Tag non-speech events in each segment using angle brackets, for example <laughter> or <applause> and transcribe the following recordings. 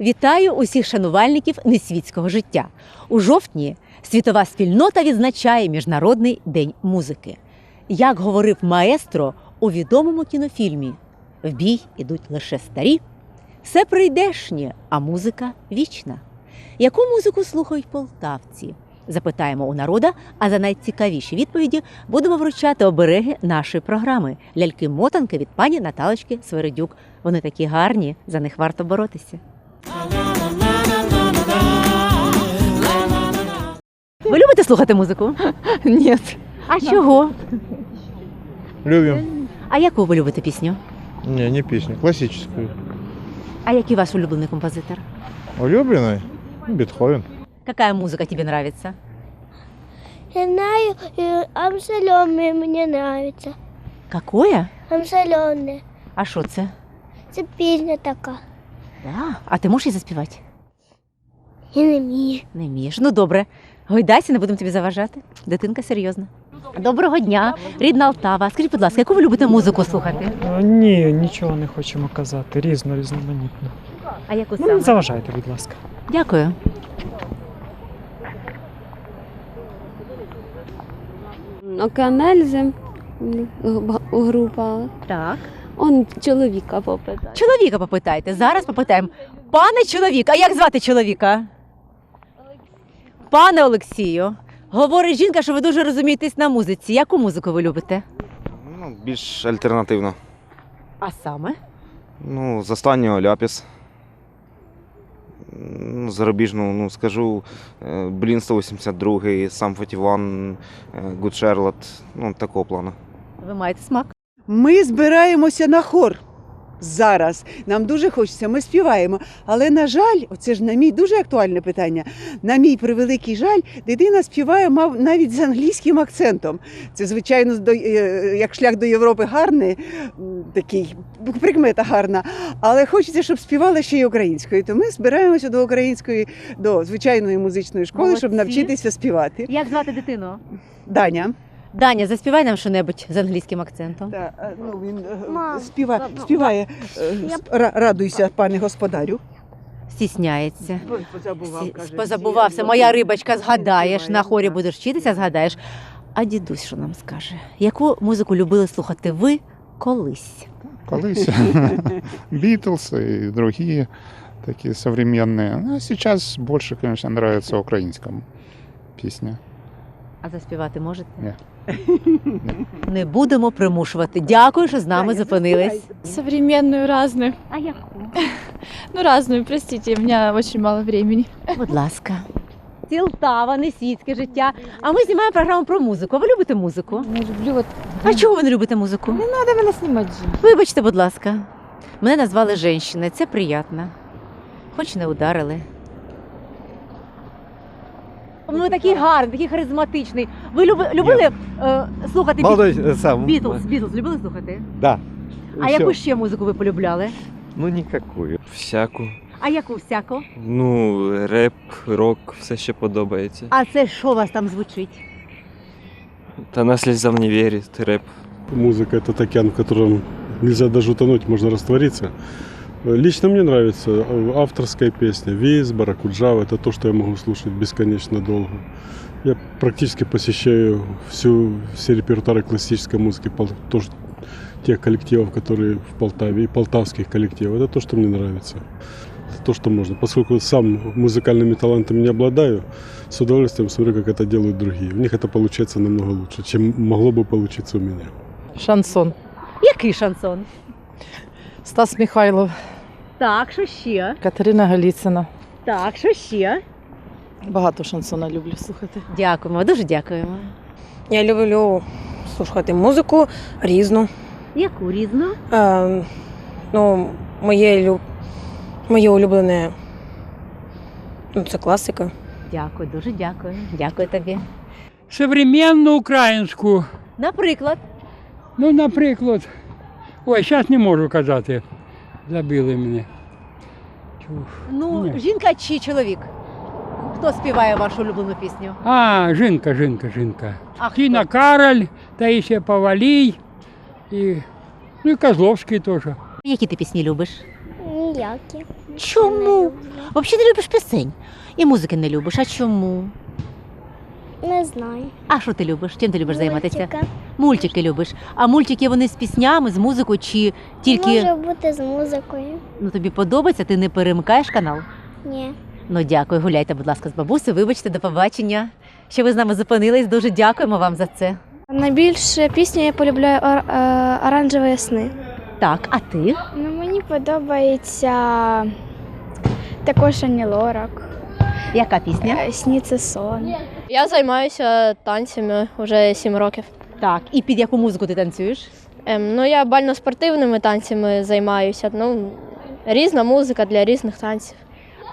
Вітаю усіх шанувальників несвітського життя. У жовтні світова спільнота відзначає Міжнародний день музики. Як говорив маестро у відомому кінофільмі В бій ідуть лише старі, все прийдешнє, а музика вічна. Яку музику слухають полтавці? Запитаємо у народа, а за найцікавіші відповіді будемо вручати обереги нашої програми ляльки-мотанки від пані Наталочки Свередюк. Вони такі гарні, за них варто боротися. Ви любите слухати музику? <laughs> Нет. А чого? Любим. А яку ви любите пісню? Не, не песню, классическую. А який ваш улюблений композитор? Улюбленный? Бетховен. Какая музыка тебе нравится? Я знаю, э, амсоленые мне нравится. Какое? Амсоленые. А що це? Це пісня така. А, а ти можеш її заспівати? Я не вмію. Не вмієш. Ну добре. Гойдайся, не будемо тобі заважати. Дитинка серйозна. Доброго дня, рідна Алтава. Скажіть, будь ласка, яку ви любите музику слухати? Е, Ні, нічого не хочемо казати. Різно, різноманітно. А яку Ну, не заважайте, будь ласка. Дякую. Океанельзи група. Так. Он чоловіка попитає. Чоловіка попитайте. Зараз попитаємо. Пане чоловік, а як звати чоловіка? Пане Олексію, говорить жінка, що ви дуже розумієтесь на музиці. Яку музику ви любите? Ну, більш альтернативно. А саме? Ну, з останнього ляпіс. Ну, зарубіжну, ну, скажу, е, Блін 182, сам 41, Good Charlotte, ну, такого плану. Ви маєте смак? Ми збираємося на хор зараз. Нам дуже хочеться, ми співаємо. Але, на жаль, оце ж на мій дуже актуальне питання. На мій превеликий жаль, дитина співає мав навіть з англійським акцентом. Це, звичайно, до, е, як шлях до Європи гарний, такий прикмета гарна. Але хочеться, щоб співала ще й українською. То ми збираємося до української, до звичайної музичної школи, щоб навчитися співати. Як звати дитину? Даня. Даня, заспівай нам щонебудь з англійським акцентом. Та, е, ну, він е, Мам, співа, мам, співає. е, ра- Радуйся, пане господарю. Стісняється. Позабував, Сі- Позабувався. Моя рибочка, згадаєш, на хорі будеш вчитися, згадаєш. А дідусь що нам скаже? Яку музику любили слухати ви колись? колись. <laughs> Битлз и другие такие современные. Ну, а сейчас больше, конечно, нравится украинская песня. А заспівати можете? Ні. <laughs> Не будемо примушувати. Дякую, що з нами зупинились. Современную разную. А яку? <laughs> Ну, разную, простите, у меня очень мало времени. Будь ласка. Цілтава, не світське життя. А ми знімаємо програму про музику. Ви любите музику? Не люблю вот... А чого ви не любите музику? Не Надо мене снимать же. Вибачте, будь ласка. Мене назвали женщина, це приємно. Хоч не ударили. Ви такий гарний, такий харизматичний. Ви люби- любили е, слухати Молодой сам. Бітлз? Бітлз любили слухати? Да. А Всё. яку ще музику ви полюбляли? Ну никакую. Всяку. А яку всяку? Ну, реп, рок, все ще подобається. А це що у вас там звучить? Та на слізам не вірить, реп. Музыка – это океан, в котором нельзя даже утонуть, можно раствориться. Лично мне нравится э, авторская песня «Виз», «Баракуджава». Это то, что я могу слушать бесконечно долго. Я практически посещаю всю, все репертуары классической музыки, пол- то, что- тех коллективов, которые в Полтаве, и полтавских коллективов. Это то, что мне нравится. Это то, что можно. Поскольку сам музыкальными талантами не обладаю, с удовольствием смотрю, как это делают другие. У них это получается намного лучше, чем могло бы получиться у меня. Шансон. Який шансон? Стас Михайлов, Так, що ще? Катерина Галіцина. Так, що ще? Багато шансона люблю слухати. Дякуємо, дуже дякуємо. Я люблю слухати музику різну. Яку різну? Е, ну, моє, лю- моє улюблене ну, це класика. Дякую, дуже дякую. Дякую тобі. Современну українську. Наприклад, Ну, наприклад. Ой, зараз не можу казати. Забили мене. Ну, Ні. жінка чи чоловік? Хто співає вашу улюблену пісню? А, жінка, жінка, жінка. А хто? Кароль, Таїсія Павалій, і, ну і Козловський теж. Які ти пісні любиш? Ніякі. Чому? Взагалі не любиш пісень. І музики не любиш. А чому? Не знаю. А що ти любиш? Чим ти любиш займатися? Мультика. Мультики любиш. А мультики вони з піснями, з музикою чи тільки Може бути з музикою. ну, тобі подобається, ти не перемикаєш канал? Ні. Ну дякую, гуляйте, будь ласка, з бабусею. Вибачте, до побачення. Що ви з нами зупинились. Дуже дякуємо вам за це. Найбільше пісню я полюбляю ор- е, оранжеві сни. Так, а ти? Ну, мені подобається також Ані Лорак. Яка пісня? Е, Сніться сон. Я займаюся танцями вже 7 років. Так, і під яку музику ти танцюєш? Ем, ну, я бально-спортивними танцями займаюся. Ну, різна музика для різних танців.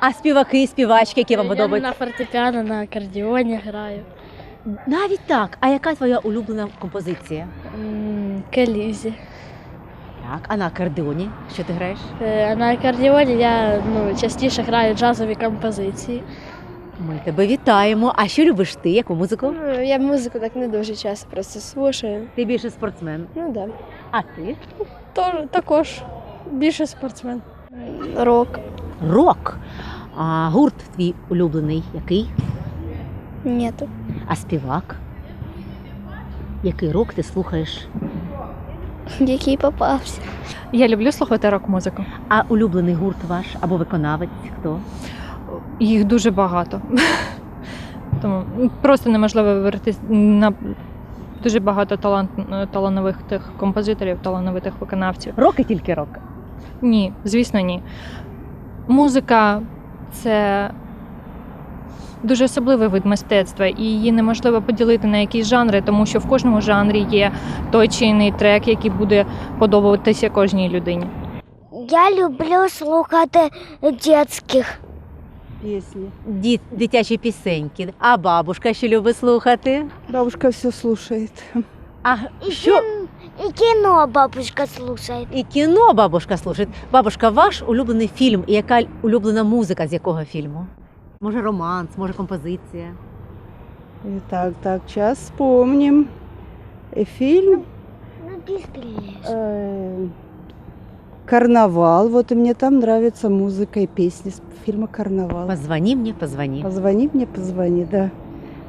А співаки, співачки, які вам подобаються? На фортепіано, на акордіоні граю. Навіть так. А яка твоя улюблена композиція? Келізі. Так, а на акордеоні що ти граєш? Е, На акордіоні я ну, частіше граю джазові композиції. Ми тебе вітаємо. А що любиш ти? Яку музику? Ну, Я музику так не дуже часто просто слушаю. Ти більше спортсмен. Ну да. А ти? Тож, також більше спортсмен. Рок. Рок. А гурт твій улюблений який? Нету. А співак? Який рок ти слухаєш? Який попався. Я люблю слухати рок-музику. А улюблений гурт ваш або виконавець хто? Їх дуже багато. <laughs> Тому просто неможливо вибрати на дуже багато талант, талановитих композиторів, талановитих виконавців. Рок і тільки рок. Ні, звісно, ні. Музика це дуже особливий вид мистецтва, і її неможливо поділити на якісь жанри, тому що в кожному жанрі є той чи інший трек, який буде подобатися кожній людині. Я люблю слухати дитячих. Пісні. Діт, дитячі пісеньки. А бабушка що любить слухати? Бабушка все слушает. А І, що? і кіно бабушка слухає. І кіно бабушка слухає. Бабушка, ваш улюблений фільм і яка улюблена музика з якого фільму? Може, романс, може, композиція. И так, так, сейчас вспомним. И фильм Ну, ти стріляєш. э, «Карнавал». Вот и мне там нравится музыка и песни с фильма «Карнавал». Позвоні мені, позвоні. Позвони мне, позвони, да.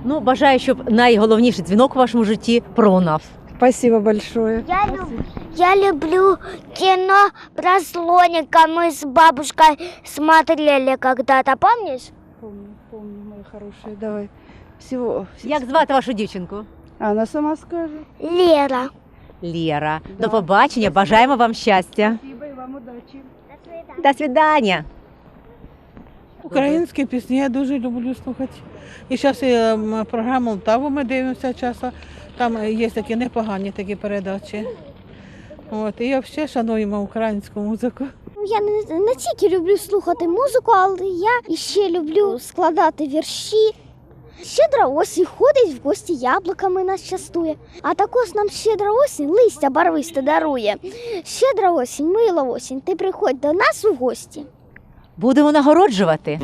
Ну, бажаю, щоб найголовніший дзвінок у вашому житті пролунав. Спасибо большое. Я, люб... я люблю кино про слоника. Мы с бабушкой смотрели когда-то, помнишь? Помню, помню, мои хорошие. Давай. Всего. Як звати вашу дівчинку? А Она сама скажет. Лера. Лєра. До побачення, бажаємо вам щастя. Спасибо вам удачи. До свидання. Українські пісні я дуже люблю слухати. І зараз програму Лтаву ми дивимося часом. Там є такі непогані такі передачі. От, і взагалі шануємо українську музику. Ну, Я не, не тільки люблю слухати музику, але я ще люблю складати вірші. Щедра осінь ходить в гості яблуками нас частує, а також нам щедра осінь листя барвисте дарує. Щедра осінь, мила осінь, ти приходь до нас у гості. Будемо нагороджувати.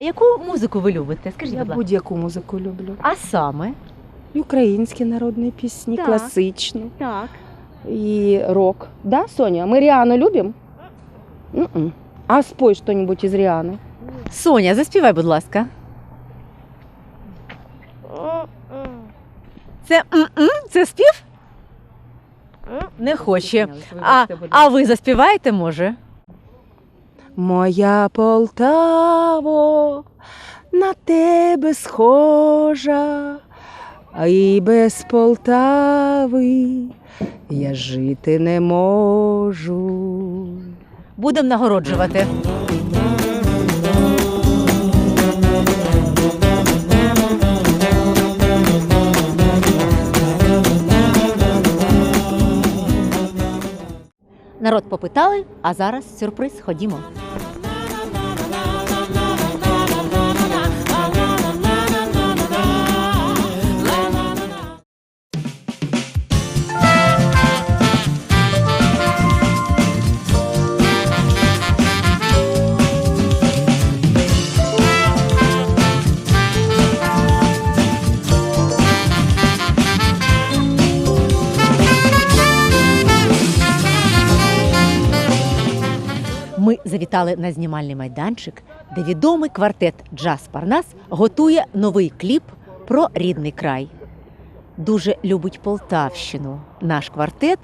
Яку музику ви любите? Скажіть, Я будь ласка. будь-яку музику люблю. А саме? І українські народні пісні, Так. класичні. Так. І рок. Да, Соня? Мы Риану любим? М-м. А спой что-нибудь из Рианы. Соня, заспівай, будь ласка. Це м-м? Це спів? Не хоче. А, а ви заспіваєте, може? Моя Полтаво на тебе схожа, а і без Полтави я жити не можу. Будемо нагороджувати. Народ попитали, а зараз сюрприз. Ходімо. Завітали на знімальний майданчик, де відомий квартет Джаз Парнас готує новий кліп про рідний край. Дуже любить Полтавщину. Наш квартет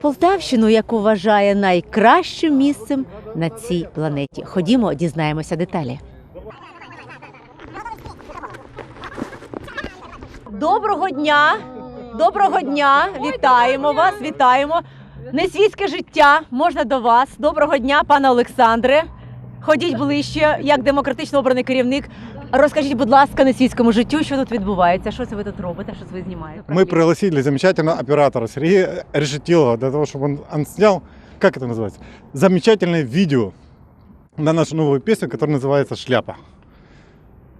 Полтавщину, яку вважає найкращим місцем на цій планеті. Ходімо, дізнаємося деталі. Доброго дня! Доброго дня! Вітаємо вас! Вітаємо! Несвітське життя можна до вас. Доброго дня, пане Олександре. Ходіть ближче, як демократично обраний керівник. Розкажіть, будь ласка, несвітському життю, що тут відбувається? Що це ви тут робите? Що це ви знімаєте? Мы пригласили замечательного оператора Сергея Решетилова для того, чтобы он, он снял, как это называется, замечательное видео на нашу новую песню, которая называется «Шляпа».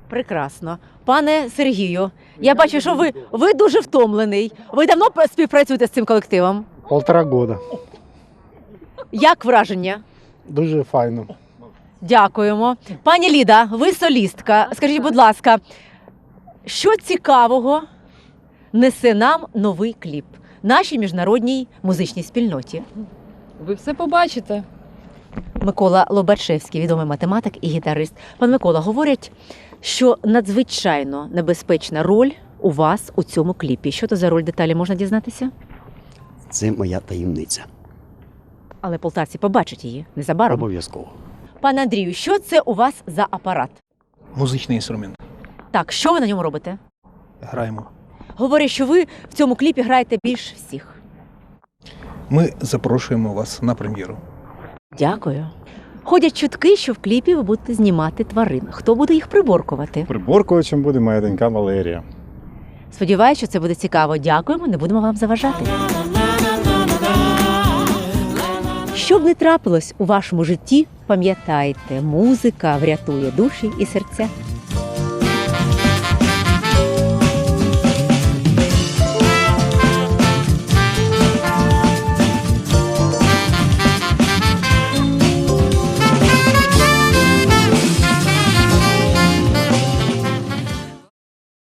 Прекрасно. Пане Сергію, я бачу, що ви, ви дуже втомлений. Ви давно пр- співпрацюєте з цим колективом? Полтора года. Як враження? Дуже файно. Дякуємо. Пані Ліда, ви солістка. Скажіть, будь ласка, що цікавого несе нам новий кліп нашій міжнародній музичній спільноті? Ви все побачите. Микола Лобачевський, відомий математик і гітарист. Пан Микола, говорять, що надзвичайно небезпечна роль у вас у цьому кліпі. Що то за роль деталі можна дізнатися? Це моя таємниця. Але полтавці побачать її незабаром. Обов'язково. Пане Андрію, що це у вас за апарат? Музичний інструмент. Так, що ви на ньому робите? Граємо. Говорять, що ви в цьому кліпі граєте більш всіх. Ми запрошуємо вас на прем'єру. Дякую. Ходять чутки, що в кліпі ви будете знімати тварин. Хто буде їх приборкувати? Приборкувачем буде моя донька Валерія. Сподіваюся, що це буде цікаво. Дякуємо, не будемо вам заважати. Що б не трапилось у вашому житті, пам'ятайте, музика врятує душі і серця.